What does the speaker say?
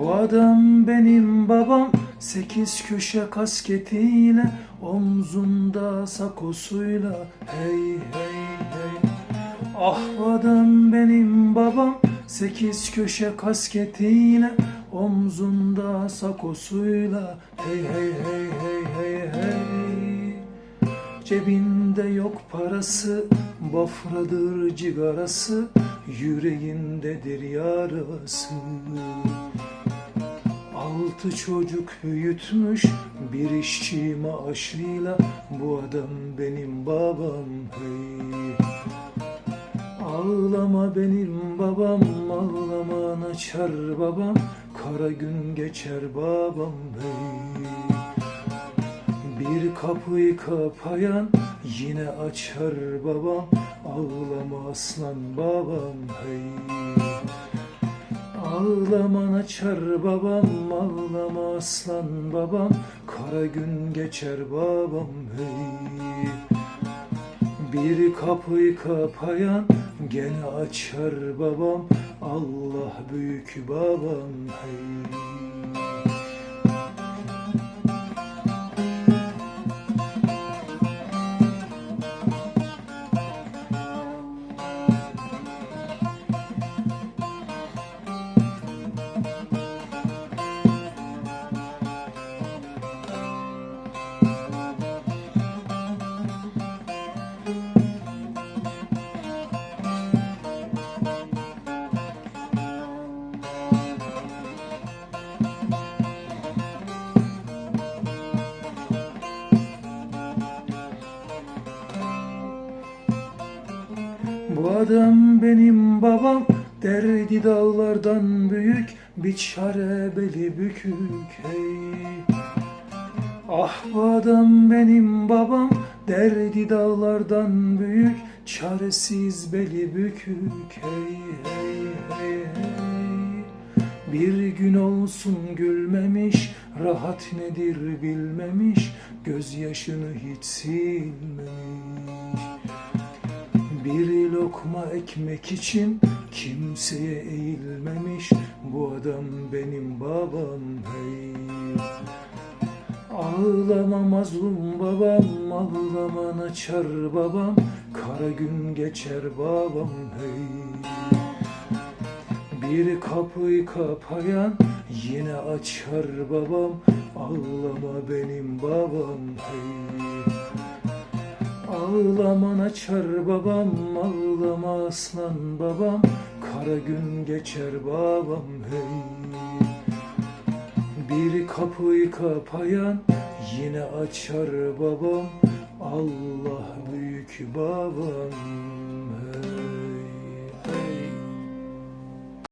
Bu adam benim babam. Sekiz köşe kasketiyle Omzunda sakosuyla. Hey hey hey. Ah bu adam benim babam. Sekiz köşe kasketiyle Omzunda sakosuyla. Hey hey hey hey hey hey. Cebinde yok parası Bafradır cigarası. Yüreğindedir yarası Altı çocuk büyütmüş bir işçi maaşıyla Bu adam benim babam hey. Ağlama benim babam ağlama açar babam Kara gün geçer babam hey. Bir kapıyı kapayan yine açar babam Ağlama aslan babam hey Ağlaman açar babam ağlama aslan babam. Kara gün geçer babam hey. Bir kapıyı kapayan gene açar babam. Allah büyük babam hey Bu adam benim babam Derdi dağlardan büyük Bir çare beli bükük hey. Ah bu adam benim babam Derdi dağlardan büyük Çaresiz beli bükük hey hey hey hey. Bir gün olsun gülmemiş Rahat nedir bilmemiş Gözyaşını hiç silmemiş bir lokma ekmek için kimseye eğilmemiş. Bu adam benim babam hey. Ağlama mazlum babam Ağlama açar babam. Kara gün geçer babam hey. Bir kapıyı kapayan yine açar babam. Ağlama benim babam hey Ağlaman açar babam, ağlama aslan babam. Kara gün geçer babam hey. Bir kapıyı kapayan yine açar babam. Allah büyük babam